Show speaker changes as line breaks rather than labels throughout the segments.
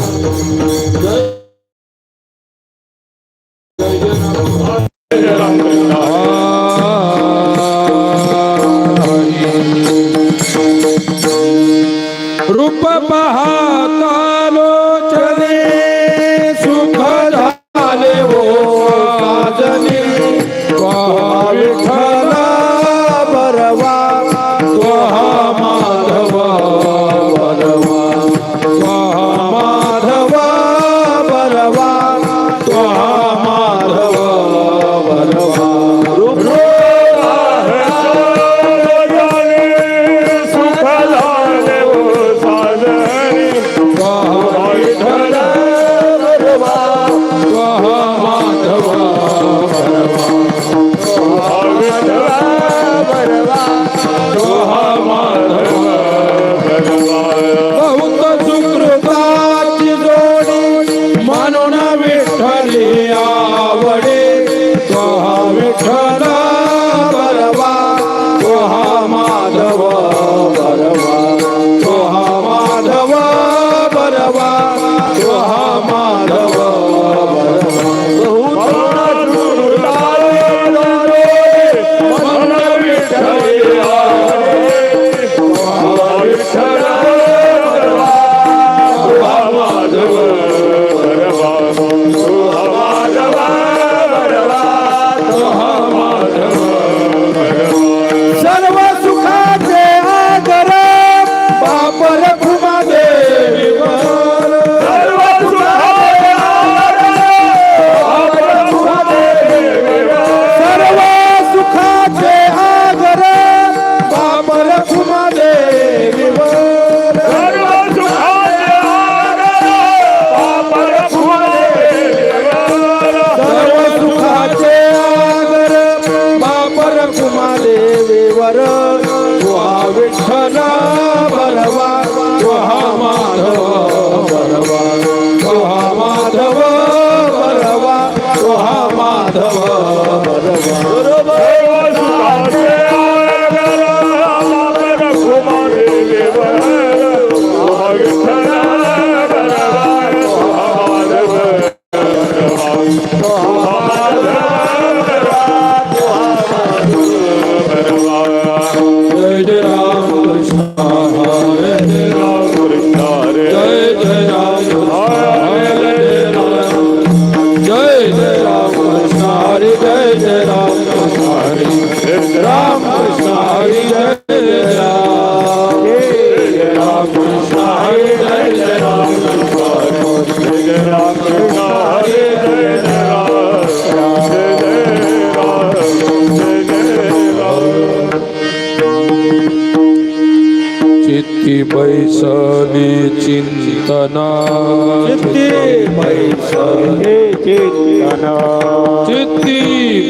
Good. પૈસાને ચિંતના ચિત્તિ પૈસાને ચિંતના ચિત્તિ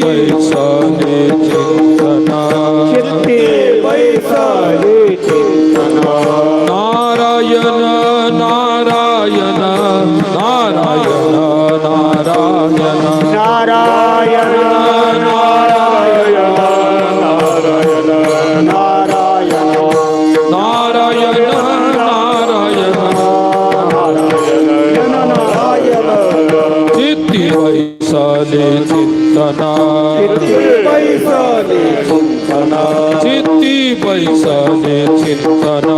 પૈસાને ચિંતના ચિત્તિ પૈસાને ચિંતના નારાયણ નારાયણ નારાયણ નારાયણ નારાયણ चिंतन चित्ती पैसा
चिंतन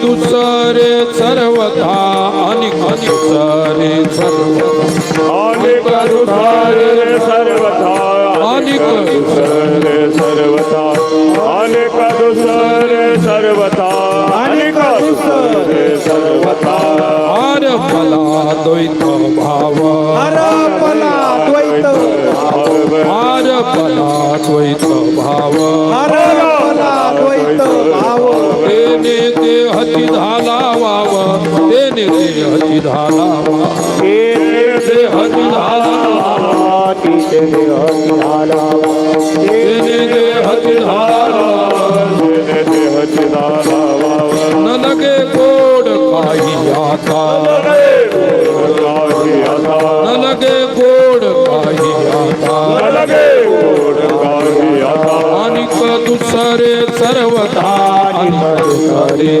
दुसरे सर्वथा अनेक दुसरे सर्वथा.
दुसरे सर्वथा
अनेक
दुसरे सर्वथा अनेक दुसरे सर्वथा अनेक दुसरे सर्वथा
हर फला द्वैत भाव
हर
फला द्वैत भाव
हर
फला देहची झाला देहची झाला
तिथे झाला
तेने देहची झाला
देहची झाला
न लगे गोड काही आता न लगे गोड काही आता
लगे गोड काही आता
आणि दुसरे आणि दुसरे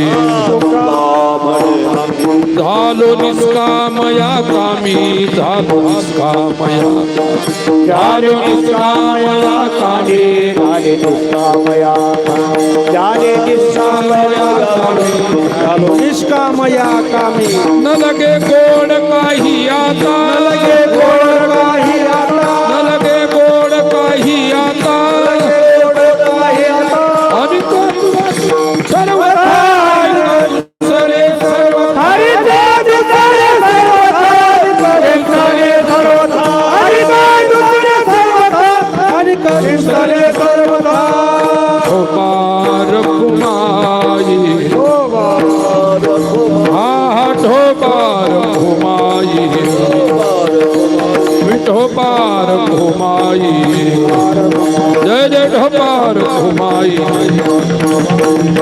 झालो निष्कामया कामी झालो निष्कामया झालो निष्कामया कामी
झाले निष्कामया झाले निष्कामया कामी झालो निष्कामया कामी।
न लगे गोड काही आता। लगे
गोड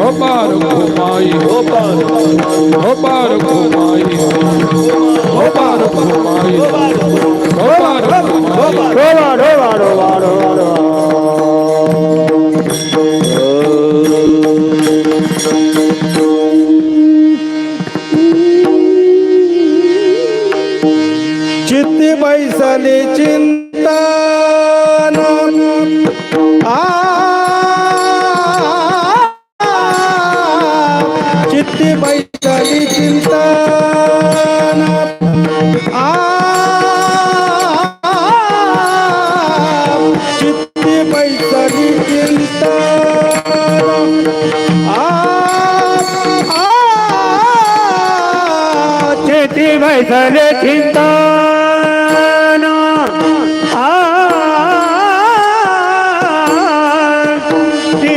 ढोपार घुमाई ढोपार घुमाई ढोपार घुमाई ढोपार घुमाई
डोबा डोबा डोबा डोबा डोबा चित्ती बैसली चिंता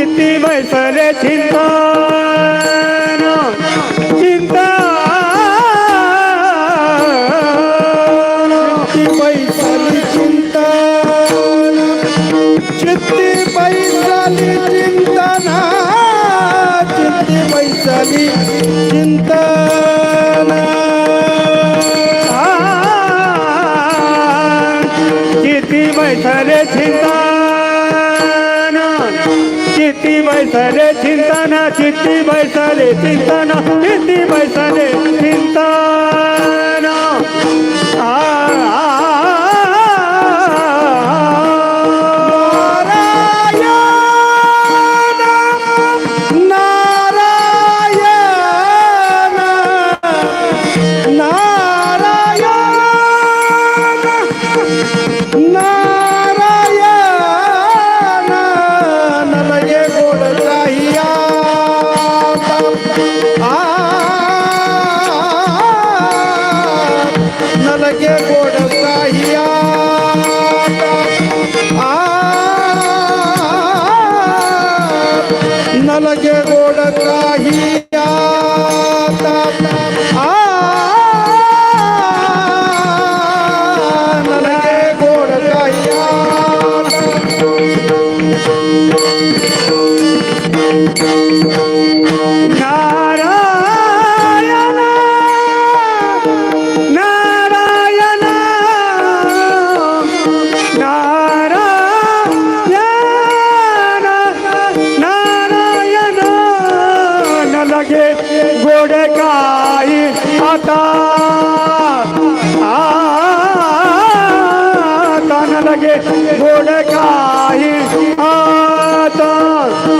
चित्ती बैसले चिंता चिंतना चित्ती बैसले चिंतना चित्ती बैसले चिंतना Olha Malagueta. मुझे गुण का ही आता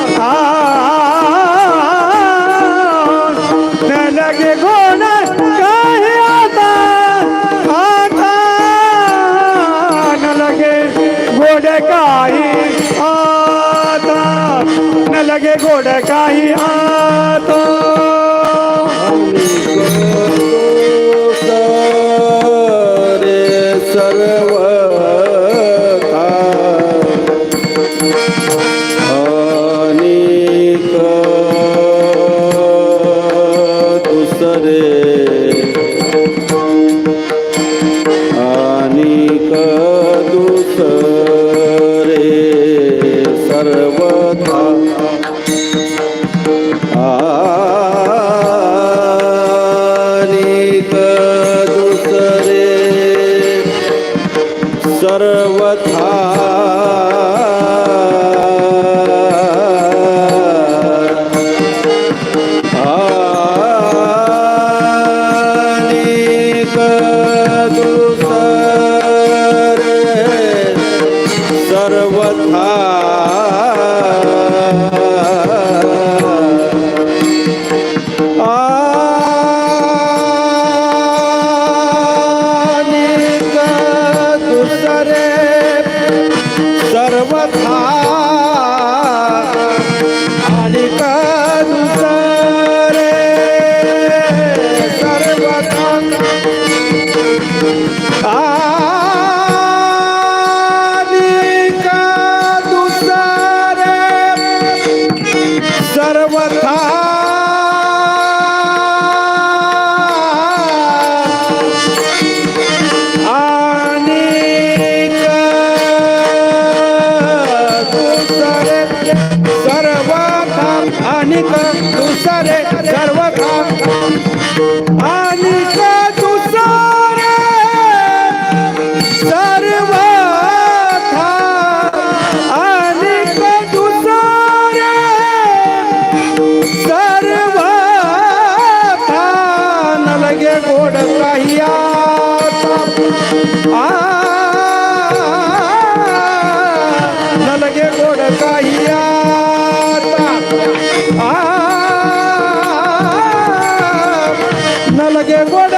ನಲಗೆ ಕೊಡ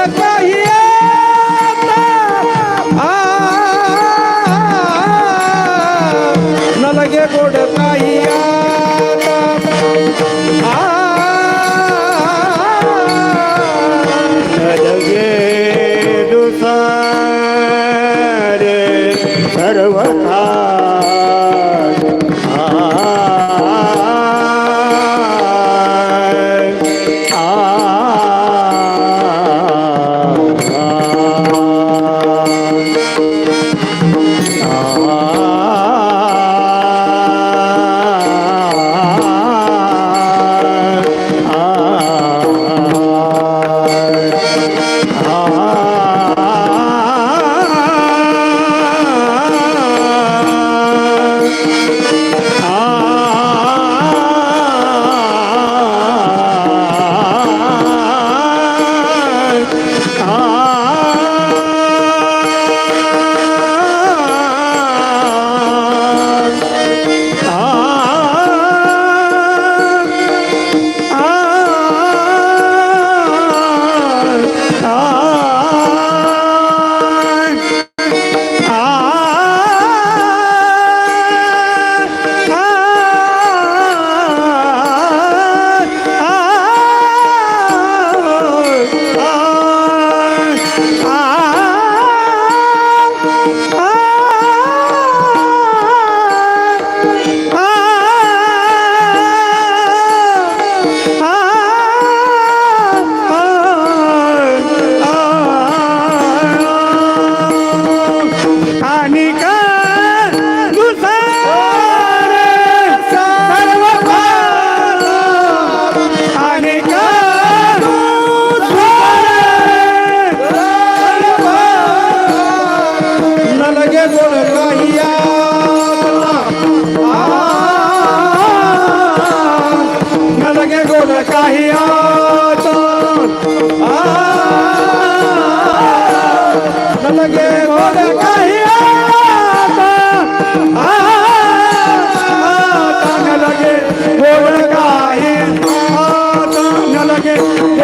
Dominica.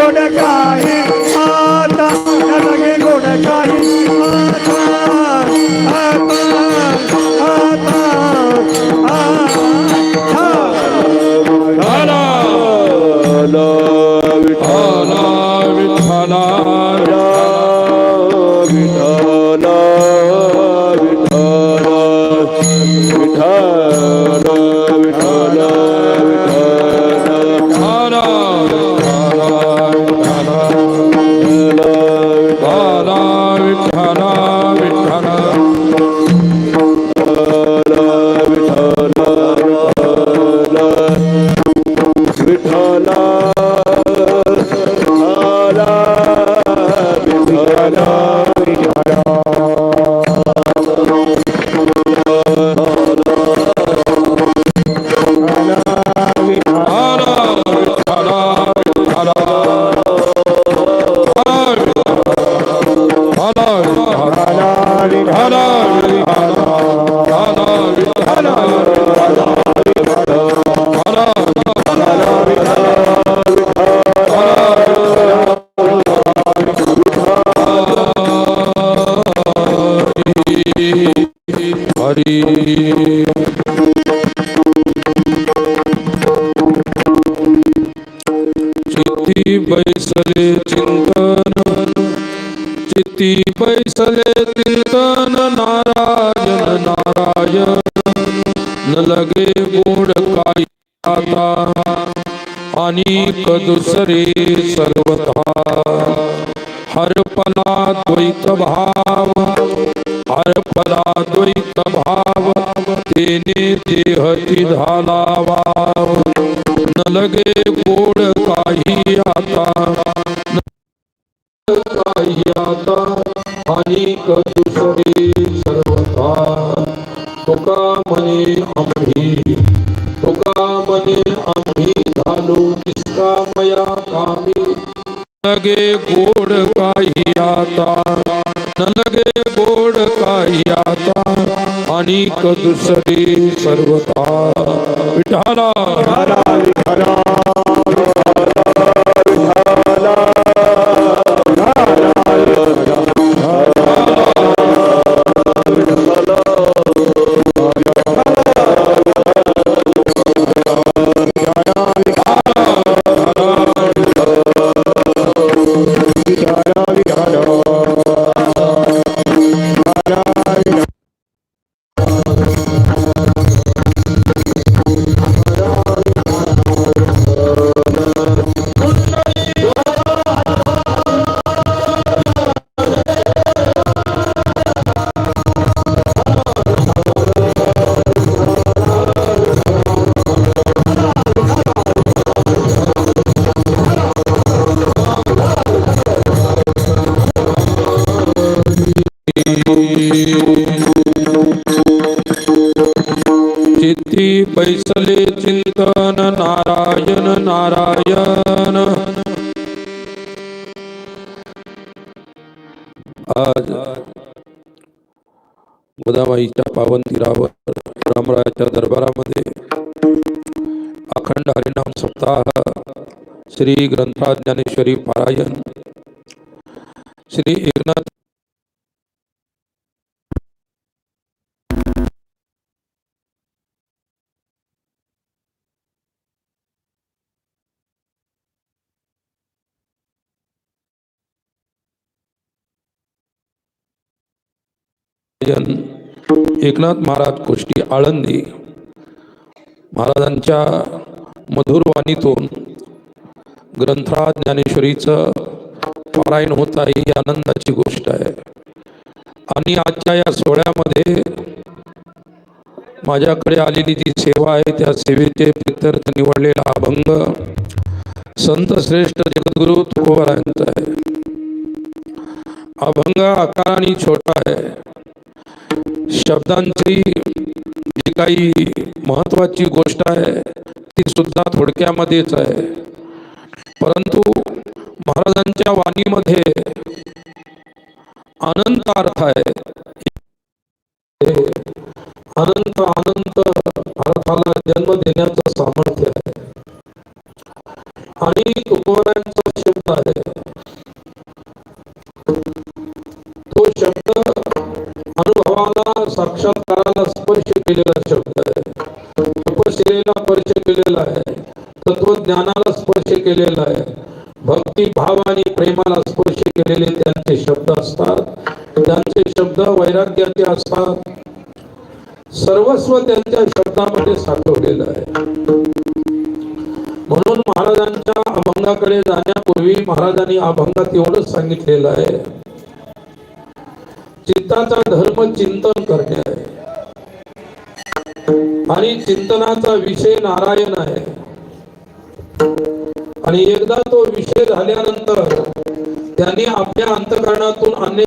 good guy.
Ah, that's a good
guy.
Hari. चित्ती बैसले चिंतन चित्ती बैसले चिंतन नारायण नारायण। न लगे गोड काही आता आणि दुसरे सर्वथा। हरपला द्वैत भाव झाला वाव न लगे गोड काही आता। न काही आता आणि दुसरे सर्वथा तुका म्हणे आम्ही, तुका म्हणे आम्ही झालो निष्कामया कामी। लगे गोड काही आता। न लगे गोड काही आता। आणि दुसरे सर्वथा विठाला चित्ती बैसले चिंतन नारायण नारायण। आज गोदाबाईच्या पावन तीरावर रामरायाच्या दरबारामध्ये अखंड हरिनाम सप्ताह श्री ग्रंथा ज्ञानेश्वरी पारायण। श्री एकनाथ एकनाथ महाराज कोष्टी आळंदी. महाराजांच्या मधुरवाणीतून ग्रंथराज ज्ञानेश्वरीचं पारायण होत आहे ही आनंदाची गोष्ट आहे. आणि आजच्या या सोहळ्यामध्ये माझ्याकडे आलेली जी सेवा आहे त्या सेवेचे प्रित्यर्थ निवडलेला अभंग संत श्रेष्ठ जगद्गुरु तुकोबारायांचा आहे. अभंग आकाराने छोटा आहे. शब्दांची जी काही महत्वाची गोष्ट आहे ती सुद्धा थोडक्यामध्येच आहे. परंतु महाराजांच्या वाणीमध्ये अनंत अर्थ आहे. अनंत अनंत अर्थाला जन्म देण्याचं सामर्थ्य आहे. आणि तुकोबारायांचा शब्द आहे भावाला साक्षात्काराला स्पर्श केलेला शब्द आहे. तपश्चर्याला स्पर्श केलेला आहे. तत्वज्ञानाला स्पर्श केलेला आहे. भक्ती भाव आणि प्रेमाला स्पर्श केलेले त्यांचे शब्द असतात. त्यांचे शब्द वैराग्याचे असतात. सर्वस्व त्यांच्या शब्दामध्ये साठवलेलं आहे. म्हणून महाराजांच्या अभंगाकडे जाण्यापूर्वी महाराजांनी अभंगात एवढंच सांगितलेलं आहे. चित्ताचा धर्म चिंतन करणे आहे. आणि चिंतनाचा विषय नारायण आहे. आणि एकदा तो विषय झाल्यानंतर त्यांनी आपल्या अंतकरणातून अनेक